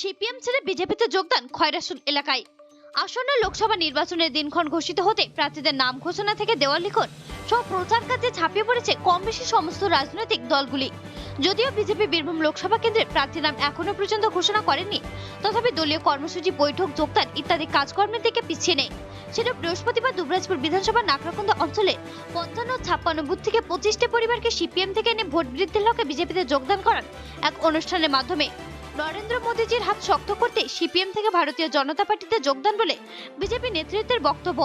CPM ছেড়ে বিজেপিতে যোগদান খয়রাসুল এলাকায়। আসন্ন লোকসভা নির্বাচনের দিনক্ষণ ঘোষিত হতে প্রার্থীদের নাম ঘোষণা থেকে দেওয়াল লিখন সহ প্রচার কাজে ঝাঁপিয়ে পড়েছে কম বেশি সমস্ত রাজনৈতিক দলগুলি। যদিও বিজেপি বীরভূম লোকসভা কেন্দ্রে প্রার্থী নাম এখনও পর্যন্ত ঘোষণা করেনি তথাপি দলীয় কর্মসূচি, বৈঠক, যোগদান ইত্যাদি কাজকর্মের দিকে পিছিয়ে নেই। সেটা বৃহস্পতিবার দুবরাজপুর বিধানসভার নাকরাকুন্দা অঞ্চলে পঞ্চান্ন ছাপ্পান্ন বুথ থেকে পঁচিশটি পরিবারকে সিপিএম থেকে এনে ভোট বৃদ্ধির লক্ষ্যে বিজেপিতে যোগদান করান এক অনুষ্ঠানের মাধ্যমে নরেন্দ্র মোদীজির হাত শক্ত করতে সিপিএম থেকে ভারতীয় জনতা পার্টিতে যোগদান বলে বিজেপি নেতৃত্বের বক্তব্য।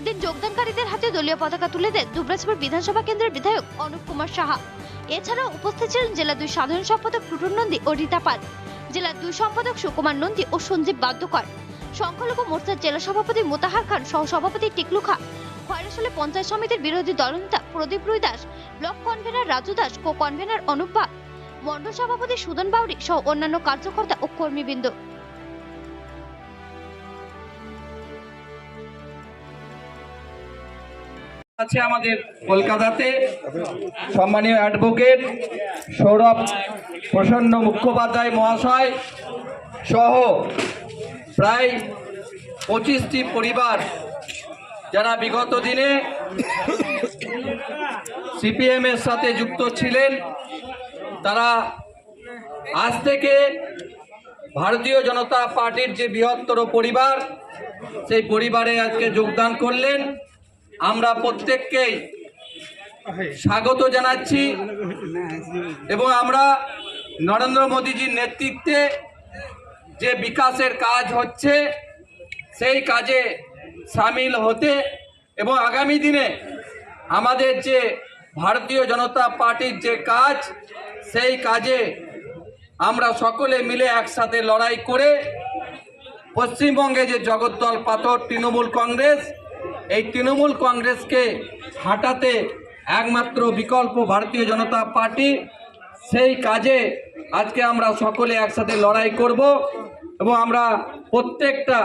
এদিন যোগদানকারীদের হাতে দলীয় পতাকা তুলে দেন দুবরাজপুর বিধানসভা কেন্দ্রের বিধায়ক অনুপ কুমার সাহা। এছাড়াও উপস্থিত ছিলেন জেলা দুই সাধারণ সম্পাদক টুটুন নন্দী ও রীতা পাল জেলার দুই সম্পাদক সুকুমার নন্দী ও সঞ্জীব বাদ্যকর। সংখ্যালঘু মোর্চার জেলা সভাপতি মোতাহার খান সহ সভাপতি টিকলু খা পঞ্চায়েত সমিতির বিরোধী দলনেতা Pradip Rui Das block convener Raju Das co convener Anup Mondal সভাপতি সুদন বাউরি সহ অন্যান্য কার্যকর্তা ও কর্মীবৃন্দ। আছে আমাদের কলকাতাতে সম্মানীয় অ্যাডভোকেট সৌরভ প্রসন্ন মুখোপাধ্যায় মহাশয় সহ প্রায় পঁচিশটি পরিবার যারা বিগত দিনে সিপিএম এর সাথে যুক্ত ছিলেন। তারা আজ থেকে ভারতীয় জনতা পার্টির যে বৃহত্তর পরিবার, সেই পরিবারে আজকে যোগদান করলেন। আমরা প্রত্যেককেই স্বাগত জানাচ্ছি এবং আমরা নরেন্দ্র মোদীজির নেতৃত্বে যে বিকাশের কাজ হচ্ছে, সেই কাজে সামিল হতে এবং আগামী দিনে আমাদের যে ভারতীয় জনতা পার্টির যে কাজ সেই কাজে আমরা সকলে মিলে একসাথে লড়াই করে পশ্চিমবঙ্গে যে জগদ্দল পাথর তৃণমূল কংগ্রেস, এই তৃণমূল কংগ্রেসকে হাঁটাতে একমাত্র বিকল্প ভারতীয় জনতা পার্টি, সেই কাজে আজকে আমরা সকলে একসাথে লড়াই করব এবং আমরা প্রত্যেকটা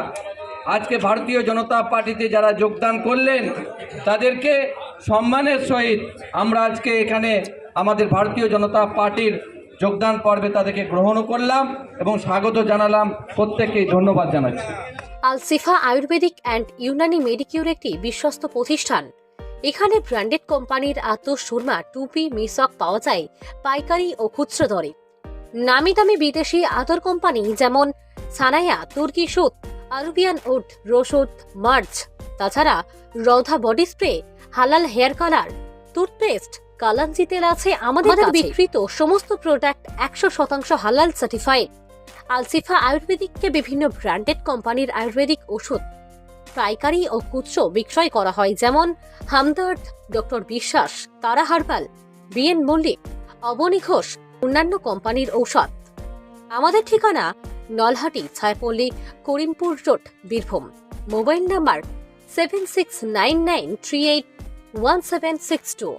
আজকে ভারতীয় জনতা পার্টিতে যারা যোগদান করলেন, তাদেরকে সম্মানের সহিত আমরা আজকে এখানে আমাদের ভারতীয় জনতা পার্টির যোগদান পর্বে তাদেরকে গ্রহণও করলাম এবং স্বাগত জানালাম প্রত্যেককেই ধন্যবাদ জানাচ্ছি। Alshifa ayurvedic and Unani medicure একটি বিশ্বস্ত প্রতিষ্ঠান। এখানে ব্র্যান্ডেড কোম্পানির আত সুরমা টুপি, মিসক পাওয়া যায়, পাইকারি ও খুচরো দরে। নামি দামি বিদেশি আতর কোম্পানি যেমন সানায়া, তুর্কি সুত, আরবিয়ান উড রসুদ মার্চ তাছাড়া রধা বডি স্প্রে, হালাল হেয়ার কালার, টুথপেস্ট কালাঞ্জি তেল আছে আমাদের বিক্রিত সমস্ত প্রোডাক্ট একশো শতাংশ হালাল সার্টিফাইড আলসিফা আয়ুর্বেদিককে বিভিন্ন ব্র্যান্ডেড কোম্পানির আয়ুর্বেদিক ওষুধ পাইকারি ও খুচরো বিক্রয় করা হয় যেমন হামদর্দ ডক্টর বিশ্বাস তারা হারবাল বিএন মল্লিক অবনী ঘোষ অন্যান্য কোম্পানির ঔষধ। আমাদের ঠিকানা Nalhati Chhayapalli Karimpur road Birbhum. Mobile number seven six nine nine three eight one seven six two